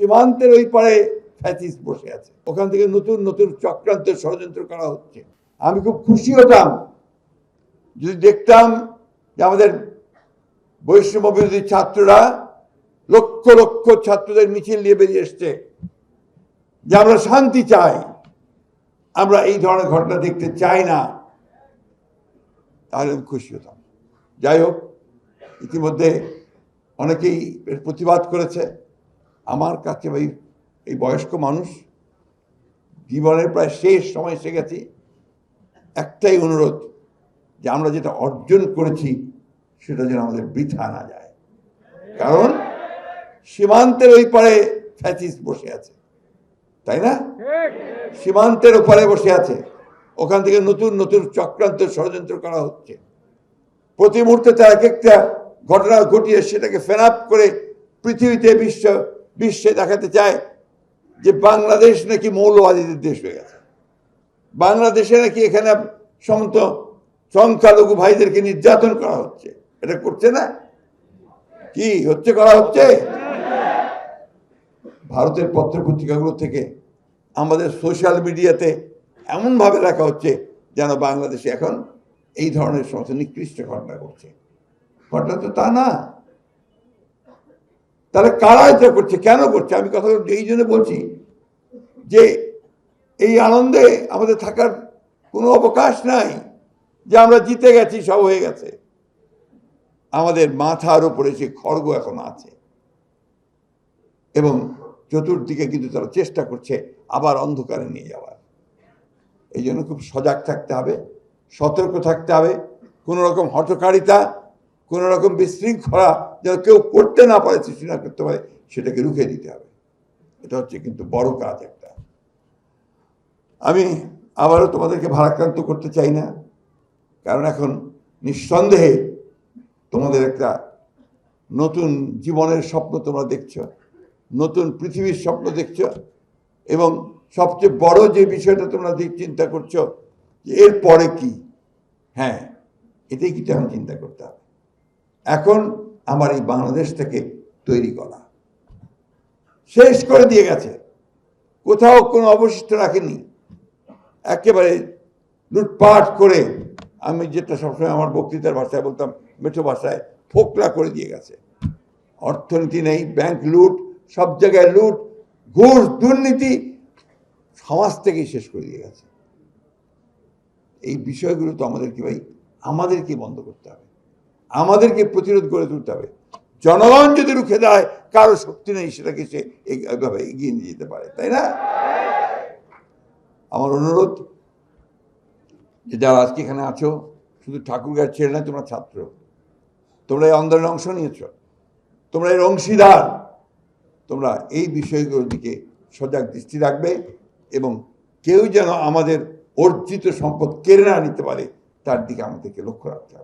সীমান্তের ওই পারে ফ্যাসিস্ট বসে আছে। ওখান থেকে নতুন নতুন চক্রান্তের ষড়যন্ত্র করা হচ্ছে। আমি খুব খুশি হতাম, যদি দেখতাম যে আমাদের বৈষম্য বিরোধী ছাত্ররা লক্ষ লক্ষ ছাত্রদের মিছিল নিয়ে বেরিয়ে এসছে, যে আমরা শান্তি চাই। আমরা এই ধরনের ঘটনা দেখতে চাই না। তাহলে আমি খুশি হতাম। যাই হোক, ইতিমধ্যে অনেকেই প্রতিবাদ করেছে। আমার কাছে ভাই এই বয়স্ক মানুষ, জীবনের প্রায় শেষ সময় এসে গেছি। একটাই অনুরোধ, যে আমরা যেটা অর্জন করেছি, সেটা যেন আমাদের বৃথা না যায়। কারণ সীমান্তের ওই পারে ফ্যাসিস্ট বসে আছে। তাই না? সীমান্তের ওপারে বসে আছে। ওখান থেকে নতুন নতুন চক্রান্ত ষড়যন্ত্র করা হচ্ছে। প্রতি মুহূর্তে তার এক একটা ঘটনা ঘটিয়ে সেটাকে ফেনাপ করে পৃথিবীতে বিশ্ব বিশ্বে দেখাতে চায় যে বাংলাদেশ নাকি মৌলবাদীদের দেশ হয়ে গেছে। বাংলাদেশে নাকি এখানে সমস্ত সংখ্যালঘু ভাইদেরকে নির্যাতন করা হচ্ছে। এটা করছে না? কি হচ্ছে, করা হচ্ছে? ভারতের পত্রপত্রিকাগুলো থেকে আমাদের সোশ্যাল মিডিয়াতে এমনভাবে রাখা হচ্ছে যেন বাংলাদেশে এখন এই ধরনের সমস্ত নিকৃষ্ট ঘটনা করছে ঘটনা তো তা না। তাহলে কারা এটা করছে? কেন করছে? আমি কথা এই জন্য বলছি যে এই আনন্দে আমাদের থাকার কোনো অবকাশ নাই যে আমরা জিতে গেছি, সব হয়ে গেছে। আমাদের মাথার উপরে সে খড়গ এখন আছে। এবং চতুর্দিকে কিন্তু তারা চেষ্টা করছে আবার অন্ধকারে নিয়ে যাওয়ার। এই জন্য খুব সজাগ থাকতে হবে, সতর্ক থাকতে হবে। কোনো রকম হটকারিতা কোনো রকম বিশৃঙ্খলা যেন কেউ করতে না পারে, সৃষ্টি না করতে পারে, সেটাকে রুখে দিতে হবে। এটা হচ্ছে কিন্তু বড় কাজ একটা। আমি আবারও তোমাদেরকে ভারাক্রান্ত করতে চাই না, কারণ এখন নিঃসন্দেহে তোমাদের একটা নতুন জীবনের স্বপ্ন তোমরা দেখছ, নতুন পৃথিবীর স্বপ্ন দেখছ, এবং সবচেয়ে বড় যে বিষয়টা তোমরা দি- চিন্তা করছ যে এর পরে কি? হ্যাঁ এটাই কিন্তু এখন চিন্তা করতে হবে। এখন আমার এই বাংলাদেশটাকে তৈরি করা। শেষ করে দিয়ে গেছে। কোথাও কোনো অবশিষ্ট রাখেনি। একেবারে লুটপাট করে আমি যেটা সবসময় আমার বক্তৃতার ভাষায় বলতাম, মেঠো ভাষায় ফোকলা করে দিয়ে গেছে। অর্থনীতি নেই, ব্যাংক লুট, সব জায়গায় লুট, ঘুষ, দুর্নীতি, সমাজ থেকেই শেষ করে দিয়ে গেছে। এই বিষয়গুলো তো আমাদেরকে ভাই, আমাদেরকে বন্ধ করতে হবে। আমাদেরকে প্রতিরোধ করে তুলতে হবে। জনগণ যদি রুখে দেয় কারও শক্তি নেই, সেটাকে সে এভাবে এগিয়ে নিয়ে যেতে পারে, তাই না? আমার অনুরোধ যে যারা আজকে এখানে আছো, শুধু ঠাকুর ঠাকুরগার ছেড়ে না তোমরা ছাত্র। তোমরা এই আন্দোলনে অংশ নিয়েছ। তোমরা এর অংশীদার। তোমরা এই বিষয়গুলোর দিকে সজাগ দৃষ্টি রাখবে এবং কেউ যেন আমাদের অর্জিত সম্পদ কেড়ে না নিতে পারে, তার দিকে আমাদেরকে লক্ষ্য রাখতে হবে।